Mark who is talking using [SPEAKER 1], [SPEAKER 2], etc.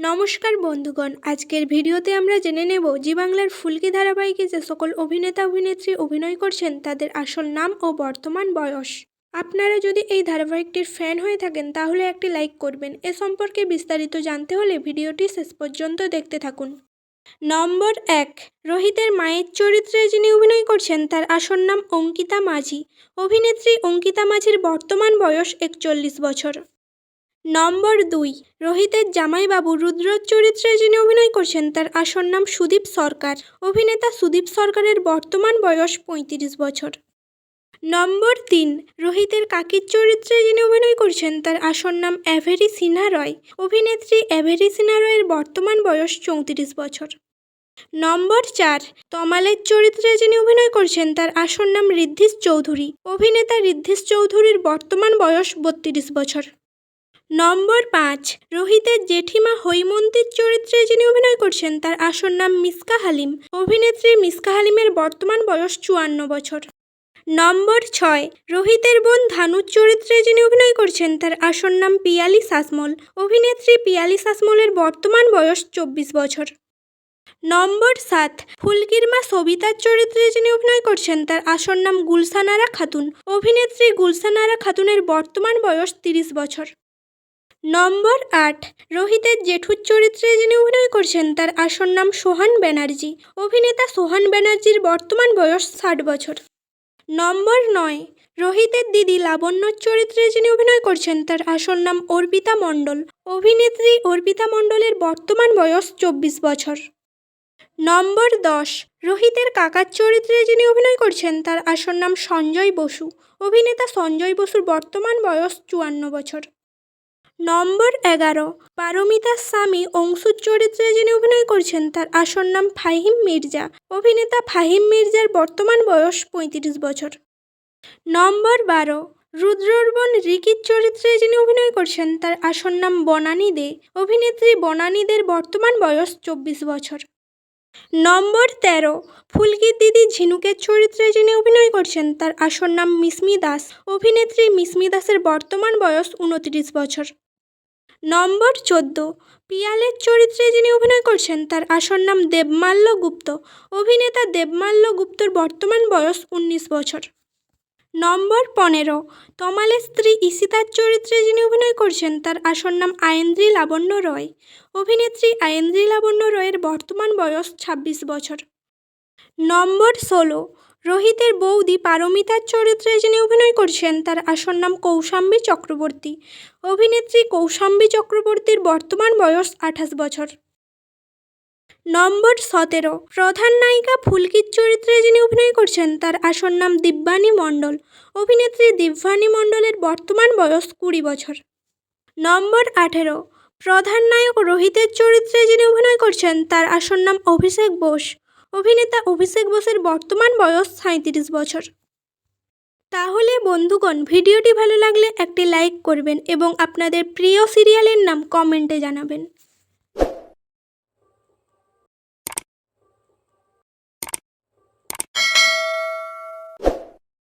[SPEAKER 1] নমস্কার বন্ধুগণ, আজকের ভিডিওতে আমরা জেনে নেব জি বাংলার ফুলকি ধারাবাহিকে যে সকল অভিনেতা, অভিনেত্রী অভিনয় করছেন, তাদের আসল নাম ও বর্তমান বয়স। আপনারা যদি এই ধারাবাহিকটির ফ্যান হয়ে থাকেন, তাহলে একটি লাইক করবেন। এ সম্পর্কে বিস্তারিত জানতে হলে ভিডিওটি শেষ পর্যন্ত দেখতে থাকুন। নম্বর এক, রোহিতের মায়ের চরিত্রে যিনি অভিনয় করছেন, তার আসল নাম অঙ্কিতা মাঝি। অভিনেত্রী অঙ্কিতা মাঝির বর্তমান বয়স একচল্লিশ বছর। নম্বর দুই, রোহিতের জামাইবাবু রুদ্র চরিত্রে যিনি অভিনয় করছেন, তার আসল নাম সুদীপ সরকার। অভিনেতা সুদীপ সরকারের বর্তমান বয়স পঁয়ত্রিশ বছর। নম্বর তিন, রোহিতের কাকির চরিত্রে যিনি অভিনয় করছেন, তার আসল নাম অ্যাভেরি সিনহা রয়। অভিনেত্রী অ্যাভেরি সিনহা রয়ের বর্তমান বয়স চৌত্রিশ বছর। নম্বর চার, তমালের চরিত্রে যিনি অভিনয় করছেন, তার আসল নাম ঋদ্ধিশ চৌধুরী। অভিনেতা ঋদ্ধিশ চৌধুরীর বর্তমান বয়স বত্রিশ বছর। নম্বর পাঁচ, রোহিতের জেঠিমা হৈমন্তীর চরিত্রে যিনি অভিনয় করছেন, তার আসল নাম মিসকা হালিম। অভিনেত্রী মিসকা হালিমের বর্তমান বয়স চুয়ান্ন বছর। নম্বর ছয়, রোহিতের বোন ধানুর চরিত্রে যিনি অভিনয় করছেন, তার আসল নাম পিয়ালি সাসমল। অভিনেত্রী পিয়ালি সাসমলের বর্তমান বয়স চব্বিশ বছর। নম্বর সাত ফুলকির মা সবিতার চরিত্রে যিনি অভিনয় করছেন, তার আসল নাম গুলসানারা খাতুন। অভিনেত্রী গুলসানারা খাতুনের বর্তমান বয়স তিরিশ বছর। নম্বর আট, রোহিতের জেঠুর চরিত্রে যিনি অভিনয় করছেন, তার আসল নাম সোহান ব্যানার্জি। অভিনেতা সোহান ব্যানার্জির বর্তমান বয়স ষাট বছর। নম্বর নয়, রোহিতের দিদি লাবণ্যর চরিত্রে যিনি অভিনয় করছেন, তার আসল নাম অর্পিতা মণ্ডল। অভিনেত্রী অর্পিতা মণ্ডলের বর্তমান বয়স চব্বিশ বছর। নম্বর দশ, রোহিতের কাকার চরিত্রে যিনি অভিনয় করছেন, তার আসল নাম সঞ্জয় বসু। অভিনেতা সঞ্জয় বসুর বর্তমান বয়স চুয়ান্ন বছর। নম্বর এগারো। পারমিতার স্বামী অংশুর চরিত্রে যিনি অভিনয় করছেন, তার আসল নাম ফাহিম মির্জা। অভিনেতা ফাহিম মির্জার বর্তমান বয়স পঁয়ত্রিশ বছর। নম্বর বারো। রুদ্রর বোন রিকির চরিত্রে যিনি অভিনয় করছেন, তার আসল নাম বনানী দে। অভিনেত্রী বনানী দের বর্তমান বয়স চব্বিশ বছর। নম্বর তেরো। ফুলকির দিদি ঝিনুকের চরিত্রে যিনি অভিনয় করছেন, তার আসল নাম মিসমি দাস। অভিনেত্রী মিসমি দাসের বর্তমান বয়স উনত্রিশ বছর। নম্বর চোদ্দ। পিয়ালের চরিত্রে যিনি অভিনয় করছেন, তার আসল নাম দেবমাল্য গুপ্ত। অভিনেতা দেবমাল্য গুপ্তর বর্তমান বয়স উনিশ বছর। নম্বর পনেরো। তমালের স্ত্রী ঈশিতার চরিত্রে যিনি অভিনয় করছেন, তার আসল নাম আয়েন্দ্রী লাবণ্য রয়। অভিনেত্রী আয়েন্দ্রী লাবণ্য রয়ের বর্তমান বয়স ছাব্বিশ বছর। নম্বর ষোলো। রোহিতের বৌদি পারমিতার চরিত্রে যিনি অভিনয় করছেন, তার আসল নাম কৌশাম্বী চক্রবর্তী। অভিনেত্রী কৌশাম্বী চক্রবর্তীর বর্তমান বয়স আঠাশ বছর। নম্বর সতেরো, প্রধান নায়িকা ফুলকির চরিত্রে যিনি অভিনয় করছেন, তার আসল নাম দিব্যানী মণ্ডল। অভিনেত্রী দিব্যানী মণ্ডলের বর্তমান বয়স কুড়ি বছর। নম্বর আঠেরো, প্রধান নায়ক রোহিতের চরিত্রে যিনি অভিনয় করছেন, তার আসল নাম অভিষেক বোস। অভিনেতা অভিষেক বোসের বর্তমান বয়স সাঁত্রিশ বছর। তাহলে বন্ধুগণ, ভিডিওটি ভালো লাগলে একটি লাইক করবেন এবং আপনাদের প্রিয় সিরিয়ালের নাম কমেন্টে জানাবেন।